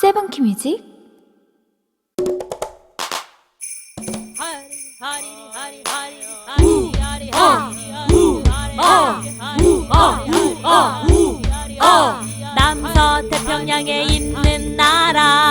세븐키 뮤직 남서 태평양에 있는 나라